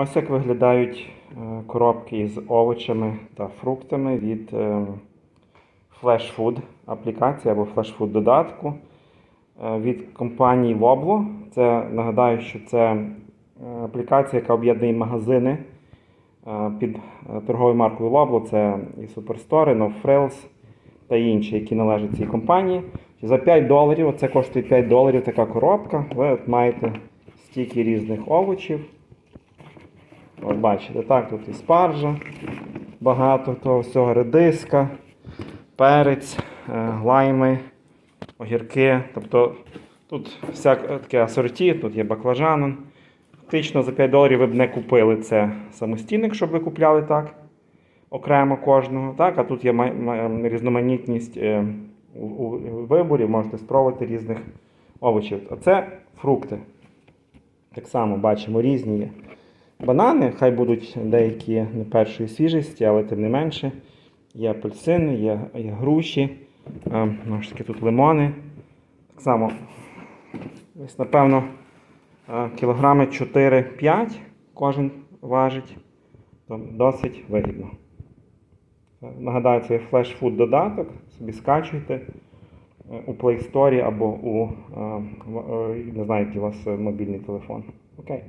Ось як виглядають е, коробки із овочами та фруктами від е, Flash Food аплікації або Flash Food додатку е, від компанії Woblo. Це нагадаю, що це аплікація, яка об'єднує магазини під торговою маркою Woblo. Це і Superstore, No Frills та інші, які належать цій компанії. За 5 доларів, це коштує 5 доларів така коробка. Ви от маєте стільки різних овочів. От бачите, так, тут і спаржа, багато того всього, редиска, перець, е, лайми, огірки. Тобто тут всяке таке асорті, тут є баклажан. Фактично за 5 доларів ви б не купили це самостійно, якщо б ви купляли так, окремо кожного. Так? А тут є різноманітність е, у виборі, можете спробувати різних овочів. А це фрукти. Так само бачимо різні є. Банани, хай будуть деякі не першої свіжості, але тим не менше. Є апельсини, є, є груші, е, ж таки тут лимони. Так само, ось, напевно, е, кілограми 4-5 кожен важить. Досить вигідно. Нагадаю, це є Food додаток, собі скачуйте е, у Play Store або у не знаю, який у вас мобільний телефон. Окей.